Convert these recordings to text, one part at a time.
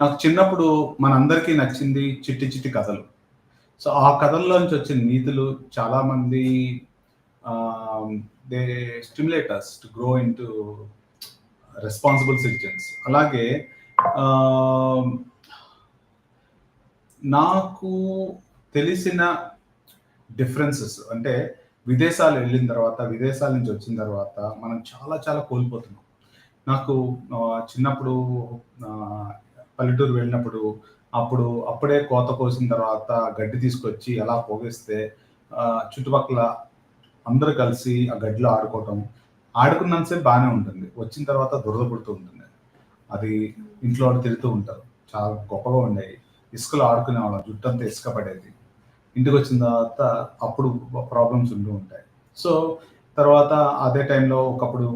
నాకు చిన్నప్పుడు మనందరికీ నచ్చింది చిట్టి చిట్టి కథలు. సో ఆ కథల్లోంచి వచ్చిన నీతులు చాలామంది they stimulators to grow into responsible citizens అలాగే నాకు తెలిసిన డిఫరెన్సెస్ అంటే విదేశాలు వెళ్ళిన తర్వాత విదేశాల నుంచి వచ్చిన తర్వాత మనం చాలా చాలా కోల్పోతున్నాం. నాకు చిన్నప్పుడు పల్లెటూరు వెళ్ళినప్పుడు అప్పుడు అప్పుడే కోత కోసిన తర్వాత గడ్డి తీసుకొచ్చి అలా పోగేస్తే చుట్టుపక్కల అందరు కలిసి ఆ గడ్డిలో ఆడుకోవటం ఆడుకున్నంతసేపు బాగానే ఉంటుంది. వచ్చిన తర్వాత దురద పుడుతూ ఉంటుంది. అది ఇంట్లో తిరుగుతూ ఉంటారు. చాలా గొప్పగా ఉండేవి. ఇసుకలో ఆడుకునే వాళ్ళం జుట్టంతా ఇసుక పడేది. ఇంటికి వచ్చిన తర్వాత అప్పుడు ప్రాబ్లమ్స్ ఉంటూ ఉంటాయి. సో తర్వాత అదే టైంలో ఒకప్పుడు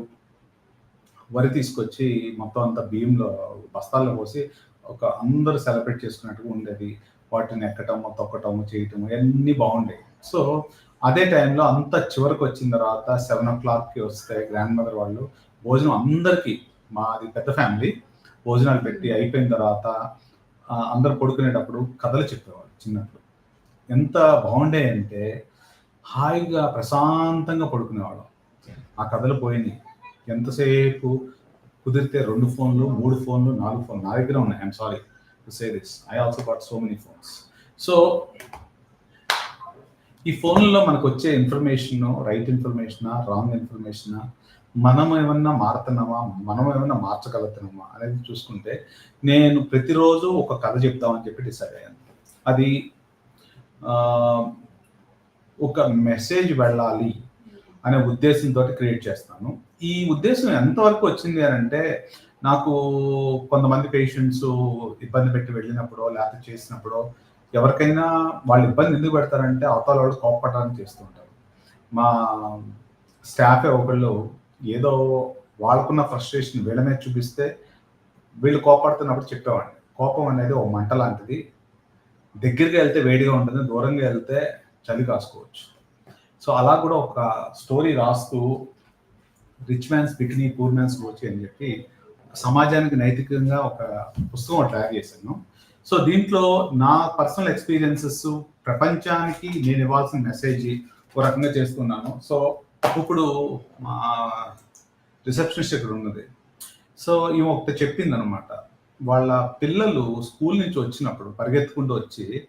వరి తీసుకొచ్చి మొత్తం అంతా బియ్యంలో బస్తాల్లో పోసి ఒక అందరూ సెలబ్రేట్ చేసుకున్నట్టుగా ఉండేది. వాటిని ఎక్కటము తొక్కటము చేయటము అన్నీ బాగుండేవి. సో అదే టైంలో అంత చివరికి వచ్చిన తర్వాత సెవెన్ ఓ క్లాక్కి వస్తే గ్రాండ్ మదర్ వాళ్ళు. భోజనం అందరికీ మాది పెద్ద ఫ్యామిలీ. భోజనాలు పెట్టి అయిపోయిన తర్వాత అందరు పడుకునేటప్పుడు కథలు చెప్పేవాళ్ళు చిన్నప్పుడు. ఎంత బాగుండే అంటే హాయిగా ప్రశాంతంగా పడుకునేవాళ్ళం. ఆ కథలు పోయినాయి. ఎంతసేపు కుదిరితే రెండు ఫోన్లు మూడు ఫోన్లు నాలుగు ఫోన్లు? నా దగ్గర ఉన్నాయి. I'm sorry to say this I also got so many phones so ఈ ఫోన్లో మనకు వచ్చే ఇన్ఫర్మేషన్ రైట్ ఇన్ఫర్మేషనా రాంగ్ ఇన్ఫర్మేషనా మనం ఏమన్నా మారుతున్నామా? మనం ఏమన్నా మార్చగలుగుతున్నామా? అనేది చూసుకుంటే నేను ప్రతిరోజు ఒక కథ చెప్దామని చెప్పి డిసైడ్ అయ్యాను. అది ఒక మెసేజ్ వెళ్ళాలి అనే ఉద్దేశంతో క్రియేట్ చేస్తాను. ఈ ఉద్దేశం ఎంతవరకు వచ్చింది అని అంటే నాకు కొంతమంది పేషెంట్స్ ఇబ్బంది పెట్టి వెళ్ళినప్పుడో లేకపోతే చేసినప్పుడో ఎవరికైనా వాళ్ళు ఇబ్బంది ఎందుకు పెడతారంటే అవతల వాళ్ళు కోపడడానికి చేస్తుంటారు మా స్టాఫే ఒకళ్ళు ఏదో వాళ్ళకున్న ఫ్రస్ట్రేషన్ వీళ్ళ మీద చూపిస్తే వీళ్ళు కోపడుతున్నప్పుడు చెప్పేవాడిని. కోపం అనేది ఒక మంట లాంటిది. దగ్గరికి వెళ్తే వేడిగా ఉంటుంది దూరంగా వెళ్తే చలి కాసుకోవచ్చు. సో అలా కూడా ఒక స్టోరీ రాస్తూ rich man's bikini poor man's గోచి అని చెప్పి సమాజానికి నైతికంగా ఒక పుస్తకం తయారు చేశాను. సో దీంట్లో నా పర్సనల్ ఎక్స్పీరియన్సెస్ ప్రపంచానికి నేను ఇవ్వాల్సిన మెసేజ్ ఒక రకంగా చేస్తున్నాను. సో ఇప్పుడు మా రిసెప్షనిస్ట్ ఇక్కడ ఉన్నది. సో ఈమె ఒకటి చెప్పింది అనమాట వాళ్ళ పిల్లలు స్కూల్ నుంచి వచ్చినప్పుడు పరిగెత్తుకుంటూ వచ్చి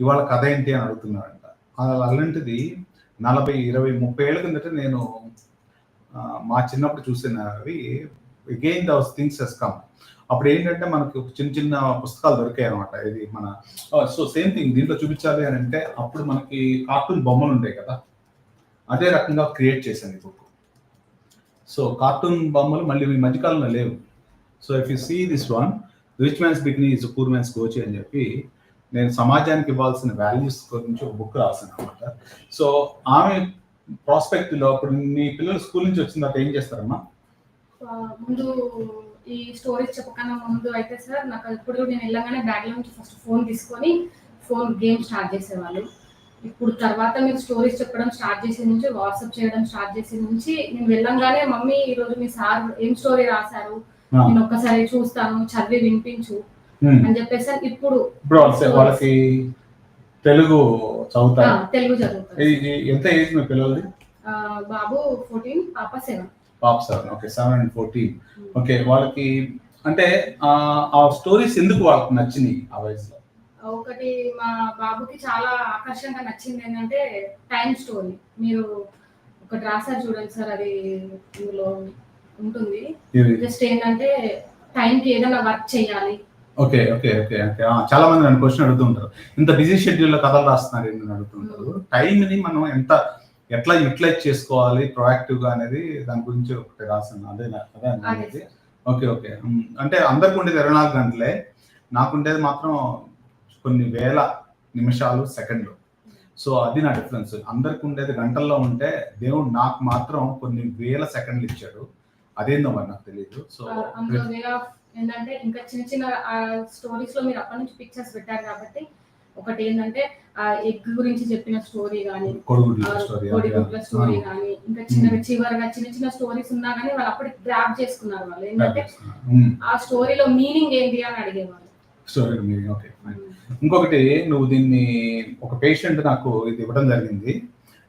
ఇవాళ కథ ఏంటి? అని అడుగుతున్నారంట. అలా- అలాంటిది నలభై ఇరవై ముప్పై ఏళ్ళ కిందట నేను మా చిన్నప్పుడు చూసినవి. Again those things has come అప్పుడు ఏంటంటే మనకు చిన్న చిన్న పుస్తకాలు దొరికాయి అనమాట ఇది మన సో సేమ్ థింగ్ దీంట్లో చూపించాలి అని అంటే అప్పుడు మనకి కార్టూన్ బొమ్మలు ఉంటాయి కదా. అదే రకంగా క్రియేట్ చేశాను ఈ బుక్ సో కార్టూన్ బొమ్మలు మళ్ళీ ఈ మధ్యకాలంలో లేవు. So if you see this one rich man's bikini is poor man's గోచి అని చెప్పి నేను సమాజానికి ఇవ్వాల్సిన వాల్యూస్ గురించి ఒక బుక్ రాశాను అనమాట సో ఆమె ప్రాస్పెక్ట్లో అప్పుడు మీ పిల్లలు స్కూల్ నుంచి వచ్చిన తర్వాత ఏం చేస్తారమ్మా ముందు ఈ స్టోరీస్ చెప్పకన్నా ముందు అయితే సార్ నాకు ఇప్పుడు నేను వెళ్ళగానే బ్యాగ్లో నుంచి ఫస్ట్ ఫోన్ తీసుకొని ఫోన్ గేమ్ స్టార్ట్ చేసేవాళ్ళు ఇప్పుడు తర్వాత మీరు స్టోరీస్ చెప్పడం స్టార్ట్ చేసే నుంచి వాట్సాప్ చేయడం స్టార్ట్ చేసే నుంచి నేను వెళ్ళంగానే మమ్మీ ఈ రోజు మీ సార్ ఏం స్టోరీ రాశారు. నేను ఒక్కసారి చూస్తాను చదివి వినిపించు. అని చెప్పేసి ఇప్పుడు వాళ్ళకి తెలుగు చదువుతారు. తెలుగు ఇది ఎంత ఏజ్ మీ పిల్లలది? బాబు ఫోర్టీన్ పాప seven pop seven okay seven and fourteen okay వాళ్ళకి అంటే ఆ, స్టోరీస్ ఎందుకు వాళ్ళకి నచ్చినాయి ఆ వయసులో? ఒకటి మా బాబుకి చాలా ఆకర్షణగా నచ్చింది ఏంటంటే టైం స్టోరీ మీరు ఒకటి రాశారు చూడండి సార్ అది ఇందులో ఉంటుంది. జస్ట్ ఏంటంటే టైంకి ఏదైనా వర్క్ చేయాలి. Okay okay okay okay. చాలా మంది నన్ను క్వశ్చన్ అడుగుతుంటారు ఇంత బిజీ షెడ్యూల్లో కథలు రాస్తున్నారు ఏంటి అడుగుతుంటారు టైం ని మనం ఎంత ఎట్లా యూటిలైజ్ చేసుకోవాలి ప్రొయాక్టివ్గా అనేది దాని గురించి ఒకటి రాసాను అదే అదే అనేది. Okay okay. అంటే అందరికి ఉండేది ఇరవై నాలుగు గంటలే. నాకుండేది మాత్రం కొన్ని వేల నిమిషాలు సెకండ్లు. సో అది నా డిఫరెన్స్ అందరికి ఉండేది గంటల్లో ఉంటే దేవుడు నాకు మాత్రం కొన్ని వేల సెకండ్లు ఇచ్చాడు. అదేందో మరి నాకు తెలియదు సో ఏంటంటే ఇంకా చిన్న చిన్న స్టోరీస్లో మీరు అప్పటి నుంచి పిక్చర్స్ పెట్టారు కాబట్టి ఒకటి ఏంటంటే ఆ ఎగ్ గురించి చెప్పిన స్టోరీ కానీ కొడుగుడ్ల స్టోరీ కానీ ఇంకా చిన్నగా చివరిగా చిన్న చిన్న స్టోరీస్ ఉన్నా కానీ వాళ్ళు అప్పుడు గ్రాప్ చేసుకున్నారు వాళ్ళు. ఏంటంటే ఆ స్టోరీలో మీనింగ్ ఏంటి అని అడిగేవాళ్ళు. స్టోరీ మీనింగ్ ఓకే ఇంకొకటి నువ్వు దీన్ని ఒక పేషెంట్ నాకు ఇది ఇవ్వడం జరిగింది.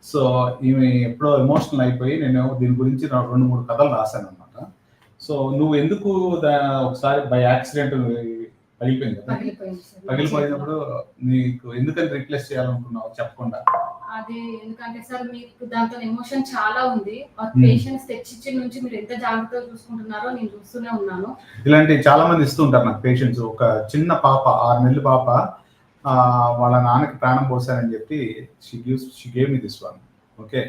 సో ఈమె ఎప్పుడో ఎమోషనల్ అయిపోయి నేను దీని గురించి రెండు మూడు కథలు రాశాను సో నువ్వు ఎందుకు ఒకసారి బై యాక్సిడెంట్ పగిలిపోయింది. పగిలిపోయినప్పుడు నీకు ఎందుకని రీప్లేస్ చేయాలనుకున్నావు చెప్పకుండా? అది ఎందుకంటే సార్ మీకు దాంతో ఎమోషన్ చాలా ఉంది. పేషెంట్స్ తెచ్చిచ్చి నుంచి మీరు ఎంత జాగ్రత్తగా చూసుకుంటున్నారో నేను చూస్తూనే ఉన్నాను. ఇలాంటి చాలా మంది ఇస్తూ ఉంటారు నాకు పేషెంట్స్. ఒక చిన్న పాప ఆరు నెలల పాప వాళ్ళ నాన్నకి ప్రాణం పోసారని చెప్పి she gives she gave me this one okay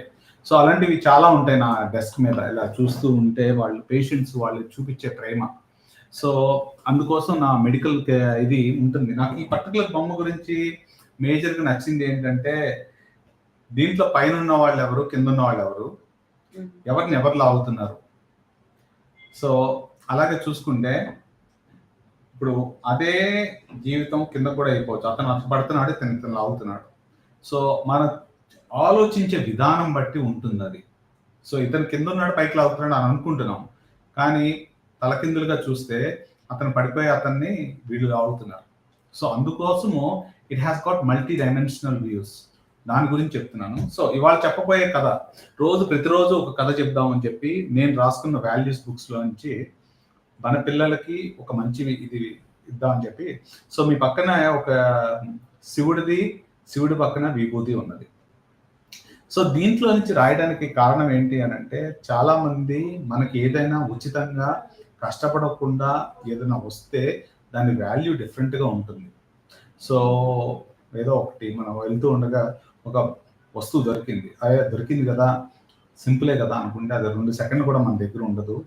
so అలాంటివి చాలా ఉంటాయి నా డెస్క్ మీద. ఇలా చూస్తూ ఉంటే వాళ్ళు పేషెంట్స్ వాళ్ళు చూపించే ప్రేమ. సో అందుకోసం నా మెడికల్ ఇది ఉంటుంది. నాకు ఈ పర్టికులర్ బొమ్మ గురించి మేజర్గా నచ్చింది ఏంటంటే దీంట్లో పైన ఉన్న వాళ్ళు ఎవరు కింద ఉన్న వాళ్ళు ఎవరు ఎవరిని ఎవరు లాగుతున్నారు? సో అలాగే చూసుకుంటే ఇప్పుడు అదే జీవితం కింద కూడా అయిపోవచ్చు. అతను అతను పడుతున్నాడు ఇతను ఇతను లాగుతున్నాడు. సో మన ఆలోచించే విధానం బట్టి ఉంటుంది అది సో ఇతను కింద ఉన్నాడు పైకి లాగుతున్నాడు అని అనుకుంటున్నాం. కానీ తలకిందులుగా చూస్తే అతను పడిపోయి అతన్ని వీళ్ళు కావుతున్నారు సో అందుకోసము it has got multi dimensional views దాని గురించి చెప్తున్నాను. సో ఇవాళ చెప్పబోయే కథ రోజు ప్రతిరోజు ఒక కథ చెప్దామని చెప్పి నేను రాసుకున్న వాల్యూస్ బుక్స్లో నుంచి మన పిల్లలకి ఒక మంచి ఇది ఇద్దామని చెప్పి సో మీ పక్కన ఒక శివుడిది శివుడి పక్కన విభూతి ఉన్నది. సో దీంట్లో నుంచి రాయడానికి కారణం ఏంటి అని అంటే చాలా మంది మనకి ఏదైనా ఉచితంగా కష్టపడకుండా ఏదైనా వస్తే దాని వాల్యూ డిఫరెంట్గా ఉంటుంది. సో ఏదో ఒకటి మనం వెళ్తూ ఉండగా ఒక వస్తువు దొరికింది. అదే దొరికింది కదా. సింపులే కదా అనుకుంటే అది రెండు సెకండ్ కూడా మన దగ్గర ఉండదు.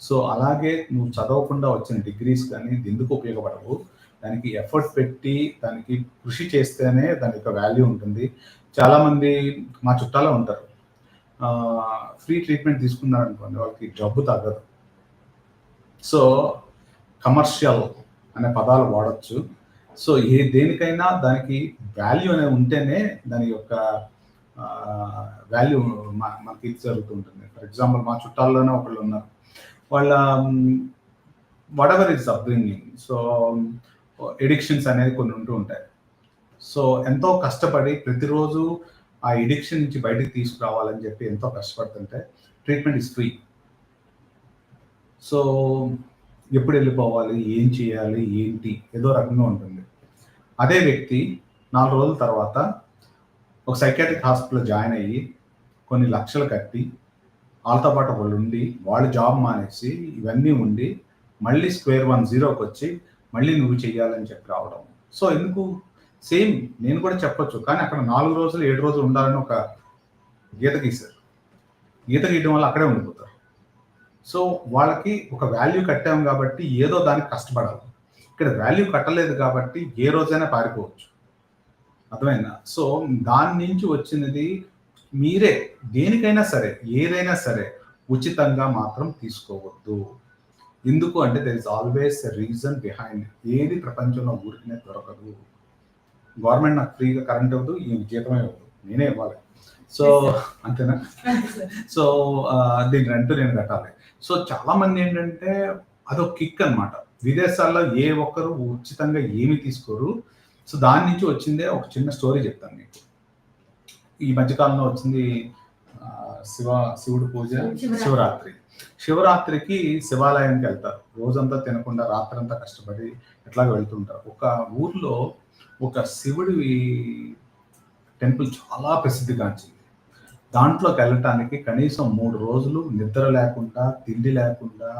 సో అలాగే నువ్వు చదవకుండా వచ్చిన డిగ్రీస్ కానీ ఎందుకు ఉపయోగపడవు. దానికి ఎఫర్ట్ పెట్టి దానికి కృషి చేస్తేనే దాని యొక్క వాల్యూ ఉంటుంది. చాలామంది మా చుట్టాలో ఉంటారు. ఫ్రీ ట్రీట్మెంట్ తీసుకున్నారు అనుకోండి వాళ్ళకి జబ్బు తగ్గదు. సో కమర్షియల్ అనే పదాలు వాడచ్చు. సో ఏ దేనికైనా దానికి వాల్యూ అనేది ఉంటేనే దాని యొక్క వాల్యూ మనకి జరుగుతూ జరుగుతుంటుంది. ఫర్ ఎగ్జాంపుల్ మా చుట్టాల్లోనే ఒకళ్ళు ఉన్నారు. వాళ్ళ whatever is upbringing so addictions అనేది కొన్ని ఉంటూ ఉంటాయి. సో ఎంతో కష్టపడి ప్రతిరోజు ఆ ఎడిక్షన్ నుంచి బయటికి తీసుకురావాలని చెప్పి ఎంతో కష్టపడుతుంటే ట్రీట్మెంట్ ఇస్ ఫ్రీ సో ఎప్పుడు వెళ్ళిపోవాలి ఏం చేయాలి ఏంటి ఏదో రకంగా ఉంటుంది. అదే వ్యక్తి నాలుగు రోజుల తర్వాత ఒక సైకాట్రిక్ హాస్పిటల్లో జాయిన్ అయ్యి కొన్ని లక్షలు కట్టి వాళ్ళతో పాటు వాళ్ళు ఉండి వాళ్ళు జాబ్ మానేసి ఇవన్నీ ఉండి మళ్ళీ స్క్వేర్ వన్ జీరోకి వచ్చి మళ్ళీ నువ్వు చెయ్యాలని చెప్పి రావడం. సో ఎందుకు? సేమ్ నేను కూడా చెప్పొచ్చు. కానీ అక్కడ నాలుగు రోజులు ఏడు రోజులు ఉండాలని ఒక గీత గీశారు. గీత గీయడం వల్ల అక్కడే ఉండిపోతారు. సో వాళ్ళకి ఒక వాల్యూ కట్టాం కాబట్టి ఏదో దానికి కష్టపడాలి. ఇక్కడ వాల్యూ కట్టలేదు కాబట్టి ఏ రోజైనా పారిపోవచ్చు. అర్థమైనా సో దాని నుంచి వచ్చినది మీరే. దేనికైనా సరే ఏదైనా సరే ఉచితంగా మాత్రం తీసుకోవద్దు. ఎందుకు అంటే there is always reason behind ఏది ప్రపంచంలో ఊరికనే దొరకదు. గవర్నమెంట్ నాకు ఫ్రీగా కరెంట్ ఇవ్వదు ఈ జీతమే ఇవ్వదు. నేనే ఇవ్వాలి. సో అంతేనా? సో దీని రెంట్ నేను కట్టాలి. సో చాలా మంది ఏంటంటే అదొక కిక్ అన్నమాట. విదేశాల్లో ఏ ఒక్కరు ఉచితంగా ఏమి తీసుకోరు. సో దాని నుంచి వచ్చిందే ఒక చిన్న స్టోరీ చెప్తాను మీకు. ఈ మధ్యకాలంలో వచ్చింది శివ శివుడు పూజ శివరాత్రి. శివరాత్రి. శివరాత్రికి శివాలయానికి వెళ్తారు. రోజంతా తినకుండా రాత్రంతా కష్టపడి ఎట్లాగ వెళ్తుంటారు. ఒక ఊర్లో ఒక శివుడి టెంపుల్ చాలా ప్రసిద్ధిగాంచింది దాంట్లోకి వెళ్ళటానికి కనీసం మూడు రోజులు నిద్ర లేకుండా తిండి లేకుండా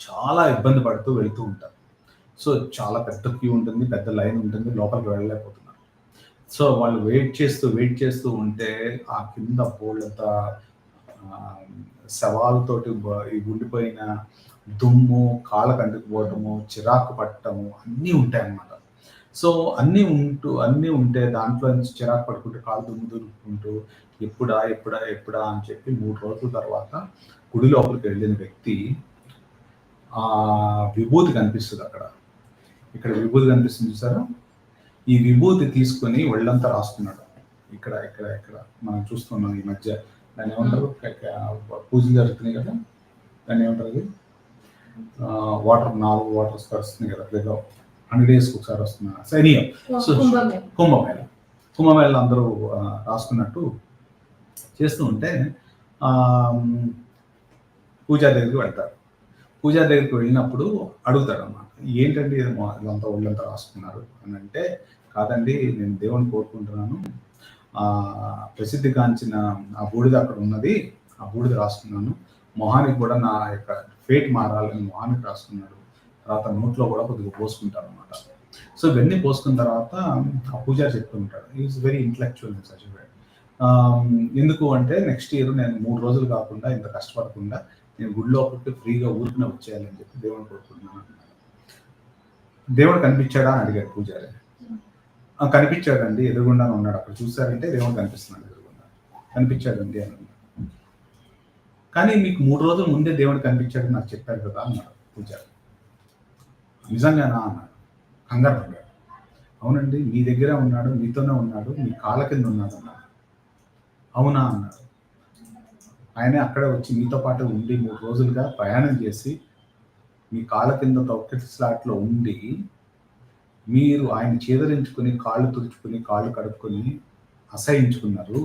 చాలా ఇబ్బంది పడుతూ వెళ్తూ ఉంటారు. సో చాలా పెద్ద క్యూ ఉంటుంది పెద్ద లైన్ ఉంటుంది లోపలికి వెళ్ళలేకపోతున్నారు. సో వాళ్ళు వెయిట్ చేస్తూ వెయిట్ చేస్తూ ఉంటే ఆ కింద బోళ్ళంత శవాలతోటి ఈ ఉండిపోయిన దుమ్ము కాళ్ళకు అంటుకుపోవటము చిరాకు పట్టడము అన్నీ ఉంటాయి అన్నమాట సో అన్నీ ఉంటూ అన్నీ ఉంటే దాంట్లో నుంచి చిరాకు పడుకుంటూ కాళ్ళు దుమ్ము దురుక్కుంటూ ఎప్పుడా ఎప్పుడా ఎప్పుడా అని చెప్పి మూడు రోజుల తర్వాత గుడి లోపలికి వెళ్ళిన వ్యక్తి ఆ విభూతి కనిపిస్తుంది అక్కడ. ఇక్కడ విభూతి కనిపిస్తుంది చూసారా? ఈ విభూతి తీసుకొని ఒళ్ళంతా రాసుకున్నాడు ఇక్కడ ఇక్కడ ఇక్కడ మనం చూస్తున్నాం ఈ మధ్య. దాన్ని ఏమంటారు? పూజలు జరుగుతున్నాయి కదా? దాన్ని ఏమంటారు అది? వాటర్ నాలుగు వాటర్స్ వస్తున్నాయి కదా లేదా హండ్రెడ్ డేస్కి ఒకసారి వస్తున్నా. సైనియం. సో- కుంభమే కుంభమేళ. కుంభమేళ అందరూ రాసుకున్నట్టు చేస్తూ ఉంటే పూజా దగ్గరికి వెళ్తారు. పూజా దగ్గరికి వెళ్ళినప్పుడు అడుగుతాడు అన్నమాట. ఏంటండి ఇదంతా ఒళ్ళంతా రాసుకున్నారు. అని అంటే కాదండి నేను దేవుని కోరుకుంటున్నాను. ఆ ప్రసిద్ధిగాంచిన ఆ బూడిద అక్కడ ఉన్నది ఆ బూడిద రాసుకున్నాను. మొహానికి కూడా నా యొక్క ఫేట్ మారాలని మొహానికి రాసుకున్నాడు. తర్వాత నోట్లో కూడా కొద్దిగా పోసుకుంటారు అనమాట సో ఇవన్నీ పోసుకున్న తర్వాత ఆ పూజారి చెప్తూ ఉంటాడు. Is very intellectual in such ఎందుకు అంటే నెక్స్ట్ ఇయర్ నేను మూడు రోజులు కాకుండా ఇంత కష్టపడకుండా నేను గుడిలో ఒకటి ఫ్రీగా ఊరికి వచ్చేయాలని చెప్పి దేవుని కోరుకుంటున్నాను. దేవుడు కనిపించాడా అని అడిగాడు పూజారి. కనిపించాడండి ఎదురుగుండా ఉన్నాడు. అక్కడ చూసారంటే దేవుడు కనిపిస్తున్నాడు ఎదురుగుండా. కనిపించాడండి అని కానీ మీకు మూడు రోజుల ముందే దేవుడు కనిపించాడని నాకు చెప్పారు కదా అన్నాడు పూజారి. నిజంగానా అన్నాడు. కంగారు పడ్డాడు. అవునండి మీ దగ్గరే ఉన్నాడు మీతోనే ఉన్నాడు మీ కాళ్ళ కింద ఉన్నాడు అన్నాడు. అవునా అన్నాడు. ఆయనే అక్కడే వచ్చి మీతో పాటు ఉండి మూడు రోజులుగా ప్రయాణం చేసి మీ కాళ్ళ కింద తొక్కటి స్లాట్లో ఉండి మీరు ఆయన చేదరించుకుని కాళ్ళు తుడుచుకుని కాళ్ళు కడుక్కొని అసహించుకున్నారు.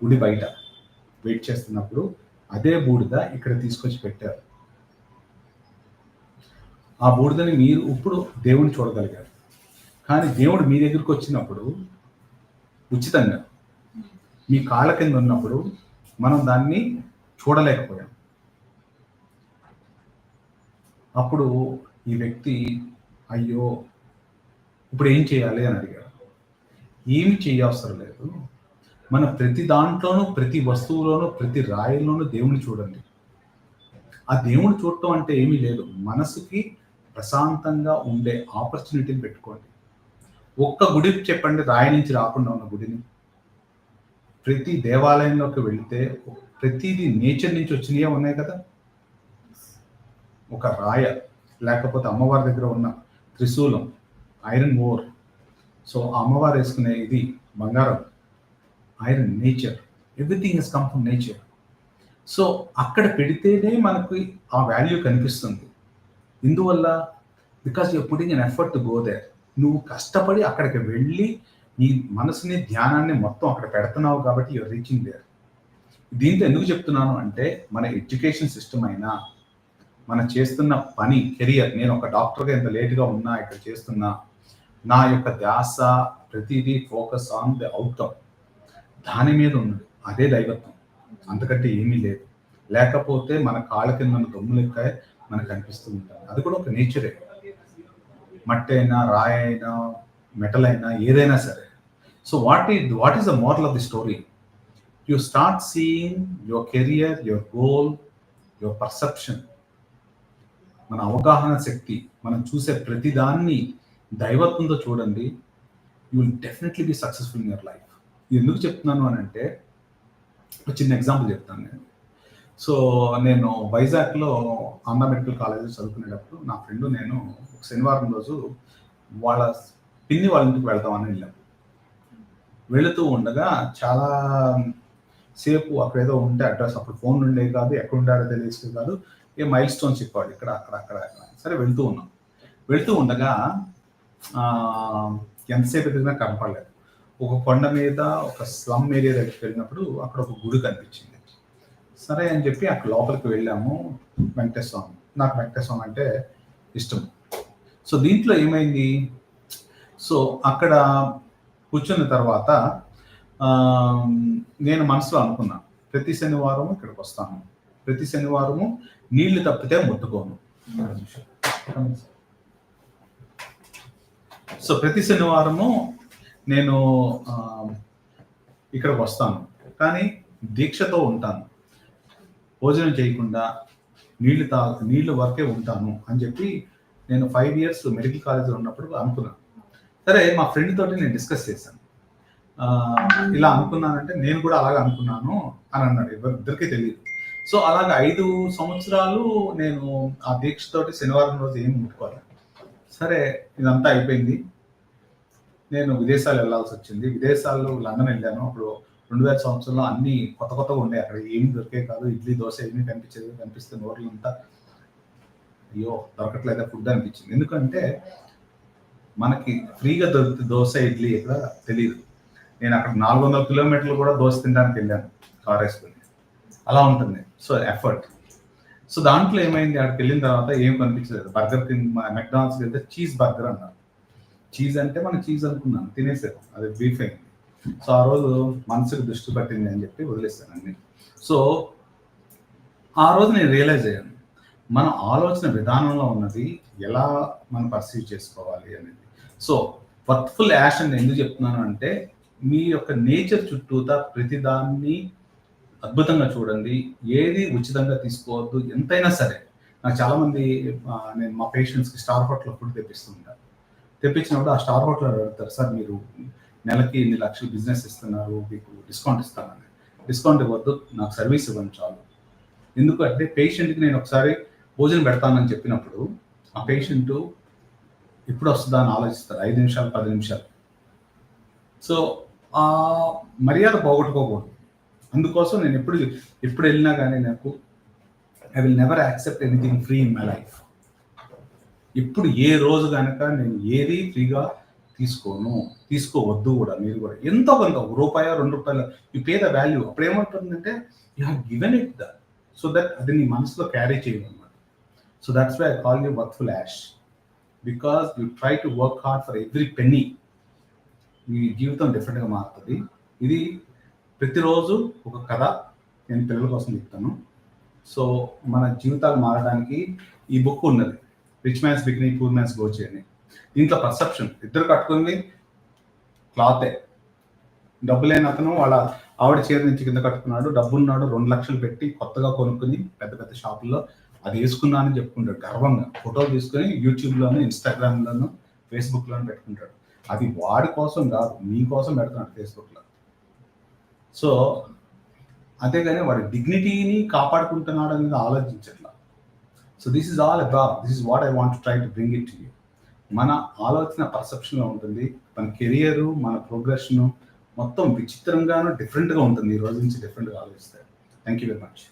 గుడి బయట వెయిట్ చేస్తున్నప్పుడు అదే బూడిద ఇక్కడ తీసుకొచ్చి పెట్టారు. ఆ బూడిదని మీరు ఇప్పుడు దేవుని చూడగలిగారు. కానీ దేవుడు మీ దగ్గరికి వచ్చినప్పుడు ఉచితంగా మీ కాళ్ళ కింద ఉన్నప్పుడు మనం దాన్ని చూడలేకపోయాం. అప్పుడు ఈ వ్యక్తి అయ్యో ఇప్పుడు ఏం చేయాలి? అని అడిగాడు. ఏమి చేయవసరం లేదు. మన ప్రతి దాంట్లోనూ ప్రతి వస్తువులోనూ ప్రతి రాయిలోనూ దేవుని చూడండి. ఆ దేవుని చూడటం అంటే ఏమీ లేదు. మనసుకి ప్రశాంతంగా ఉండే ఆపర్చునిటీని పెట్టుకోండి. ఒక్క గుడి చెప్పండి రాయి నుంచి రాకుండా ఉన్న గుడిని. ప్రతి దేవాలయంలోకి వెళితే ప్రతిదీ నేచర్ నుంచి వచ్చినవే ఉన్నాయి కదా. ఒక రాయ లేకపోతే అమ్మవారి దగ్గర ఉన్న త్రిశూలం ఐరన్ ఓర్ సో ఆ అమ్మవారు వేసుకునే ఇది బంగారం iron nature everything is come from nature so అక్కడ పెడితేనే మనకు ఆ వాల్యూ కనిపిస్తుంది. ఇందువల్ల because you putting an effort to go there నువ్వు కష్టపడి అక్కడికి వెళ్ళి నీ మనసుని ధ్యానాన్ని మొత్తం అక్కడ పెడుతున్నావు కాబట్టి యూర్ రీచింగ్ దేర్ దీంతో ఎందుకు చెప్తున్నాను అంటే మన ఎడ్యుకేషన్ సిస్టమ్ అయినా మనం చేస్తున్న పని కెరియర్ నేను ఒక డాక్టర్గా ఎంత లేట్గా ఉన్నా ఇక్కడ చేస్తున్నా నా యొక్క ధ్యాస ప్రతిదీ ఫోకస్ ఆన్ ది అవుట్కమ్. దాని మీద ఉన్నది అదే దైవత్వం. అంతకంటే ఏమీ లేదు. లేకపోతే మన కాళ్ళ కింద ఉన్న దొమ్ములెక్కాయ మనకు అనిపిస్తూ ఉంటుంది అది కూడా ఒక నేచరే. మట్టి అయినా రాయి అయినా మెటల్ అయినా ఏదైనా సరే. సో వాట్ ఈ what is the moral of the story? You start seeing your career your goal your perception. మన అవగాహన శక్తి మనం చూసే ప్రతిదాన్ని దైవత్వంతో చూడండి you will definitely be successful in your life ఎందుకు చెప్తున్నాను అని అంటే ఒక చిన్న ఎగ్జాంపుల్ చెప్తాను నేను. సో నేను వైజాగ్లో ఆంధ్ర మెడికల్ కాలేజ్ చదువుకునేటప్పుడు నా ఫ్రెండ్ నేను ఒక శనివారం రోజు వాళ్ళ పిన్ని వాళ్ళ ఇంటికి వెళ్తామని వెళ్ళాము వెళుతూ ఉండగా చాలా సేపు అక్కడ ఏదో ఉంటే అడ్రస్ అప్పుడు ఫోన్ ఉండేది కాదు ఎక్కడ ఉండారో తెలియదు కాదు. ఏ మైల్ స్టోన్స్ చెప్పాడు ఇక్కడ అక్కడ అక్కడ అక్కడ. సరే వెళ్తూ ఉన్నాం. వెళ్తూ ఉండగా ఎంతసేపు ఎదిగినా కనపడలేదు. ఒక కొండ మీద ఒక స్లమ్ ఏరియా దగ్గరికి వెళ్ళినప్పుడు అక్కడ ఒక గుడి కనిపించింది. సరే అని చెప్పి అక్కడ లోపలికి వెళ్ళాము. వెంకటేశ్వరం నాకు వెంకటేశ్వరం స్వామి అంటే ఇష్టం. సో దీంట్లో ఏమైంది? సో అక్కడ కూర్చున్న తర్వాత నేను మనసులో అనుకున్నాను ప్రతి శనివారం ఇక్కడికి వస్తాను. ప్రతి శనివారము నీళ్ళు తప్పితే ముట్టుకోను సో ప్రతి శనివారము నేను ఇక్కడ వస్తాను. కానీ దీక్షతో ఉంటాను. భోజనం చేయకుండా నీళ్ళు తా నీళ్ళు వరకే ఉంటాను అని చెప్పి నేను ఫైవ్ ఇయర్స్ మెడికల్ కాలేజ్లో ఉన్నప్పుడు అనుకున్నాను. సరే మా ఫ్రెండ్ తోటి నేను డిస్కస్ చేశాను. ఇలా అనుకున్నానంటే నేను కూడా అలాగే అనుకున్నాను అని అన్నాడు. ఇద్దరికీ తెలియదు సో అలాగ ఐదు సంవత్సరాలు నేను ఆ దీక్షతోటి శనివారం రోజు ఏం ముట్టుకోవాలి సరే ఇదంతా అయిపోయింది. నేను విదేశాలు వెళ్ళాల్సి వచ్చింది. విదేశాల్లో లండన్ వెళ్ళాను. అప్పుడు రెండు వేల సంవత్సరంలో అన్ని కొత్త కొత్తగా ఉన్నాయి. అక్కడ ఏమి దొరికే కాదు. ఇడ్లీ దోశ ఏమీ కనిపించేది కనిపిస్తే నోట్లు అంతా అయ్యో దొరకట్లేదా ఫుడ్ అనిపించింది. ఎందుకంటే మనకి ఫ్రీగా దొరికితే దోశ ఇడ్లీ ఇక్కడ తెలియదు నేను అక్కడ నాలుగు వందల కిలోమీటర్లు కూడా దోశ తినడానికి వెళ్ళాను. కార్ వేసుకుని అలా ఉంటుంది. సో ఎఫర్ట్ సో దాంట్లో ఏమైంది? అక్కడికి వెళ్ళిన తర్వాత ఏం కనిపించలేదు. బర్గర్ తిన్ మెక్డానల్స్కి వెళ్తే చీజ్ బర్గర్ అన్నారు. చీజ్ అంటే మనం చీజ్ అనుకున్నాను తినేసాను అది బీఫ్ అయింది. సో ఆ రోజు మనసుకు దృష్టి పట్టింది అని చెప్పి వదిలేస్తాను అన్ని. సో ఆ రోజు నేను రియలైజ్ అయ్యాను. మన ఆలోచన విధానంలో ఉన్నది ఎలా మనం పర్సీవ్ చేసుకోవాలి అనేది. సో వర్త్ఫుల్ యాష్ అని ఎందుకు చెప్తున్నాను అంటే మీ యొక్క నేచర్ చుట్టూతా ప్రతిదాన్ని అద్భుతంగా చూడండి. ఏది ఉచితంగా తీసుకోవద్దు ఎంతైనా సరే. నాకు చాలామంది నేను మా పేషెంట్స్కి స్టార్ హోటల్లో ఫుడ్ తెప్పిస్తుంటాను తెప్పించినప్పుడు ఆ స్టార్ హోటల్ అడుగుతారు సార్ మీరు నెలకి ఇన్ని లక్షలు బిజినెస్ ఇస్తున్నారు? మీకు డిస్కౌంట్ ఇస్తానని. డిస్కౌంట్ ఇవ్వద్దు నాకు సర్వీస్ ఇవ్వండి చాలు. ఎందుకంటే పేషెంట్కి నేను ఒకసారి భోజనం పెడతానని చెప్పినప్పుడు ఆ పేషెంట్ ఎప్పుడు వస్తుందా అని ఆలోచిస్తారు ఐదు నిమిషాలు పది నిమిషాలు. సో ఆ మర్యాద పోగొట్టుకోకూడదు. అందుకోసం నేను ఎప్పుడు ఎప్పుడు వెళ్ళినా కానీ నాకు I will never accept anything free in my life ఇప్పుడు ఏ రోజు కనుక నేను ఏది ఫ్రీగా తీసుకోను తీసుకోవద్దు కూడా మీరు కూడా. ఎంతో కొంత ఒక రూపాయ రెండు రూపాయలు యూ పే ద వాల్యూ అప్పుడు ఏమంటుందంటే you have given it the so that అది నీ మనసులో క్యారీ చేయాలన్నమాట so that's why I call you workful ash because you try to work hard for every penny మీ జీవితం డిఫరెంట్గా మారుతుంది. ఇది ప్రతిరోజు ఒక కథ నేను పిల్లల కోసం చెప్తాను. సో మన జీవితాలు మారడానికి ఈ బుక్ ఉన్నది. Rich man's bikini poor man's గోచే అని దీంట్లో పర్సెప్షన్ ఇద్దరు కట్టుకుంది క్లాతే డబ్బు లేని అతను వాళ్ళ ఆవిడ చీర నుంచి కింద కట్టుకున్నాడు డబ్బు ఉన్నాడు రెండు లక్షలు పెట్టి కొత్తగా కొనుక్కుని పెద్ద పెద్ద షాపుల్లో అది వేసుకున్నానని చెప్పుకుంటాడు. గర్వంగా ఫోటోలు తీసుకొని యూట్యూబ్లోను ఇన్స్టాగ్రామ్లోను ఫేస్బుక్లోను పెట్టుకుంటాడు. అది వాడి కోసం కాదు మీ కోసం పెడుతున్నాడు ఫేస్బుక్లో సో అంతేగాని వాడి డిగ్నిటీని కాపాడుకుంటున్నాడు అనేది ఆలోచించట్లా. So this is all about this is what I want try to bring it you మన ఆలోచన పర్సెప్షన్లో ఉంటుంది మన కెరియర్ మన ప్రోగ్రెషన్ మొత్తం విచిత్రంగాను డిఫరెంట్గా ఉంటుంది ఈ రోజు నుంచి డిఫరెంట్గా ఆలోచిస్తారు థ్యాంక్ యూ వెరీ మచ్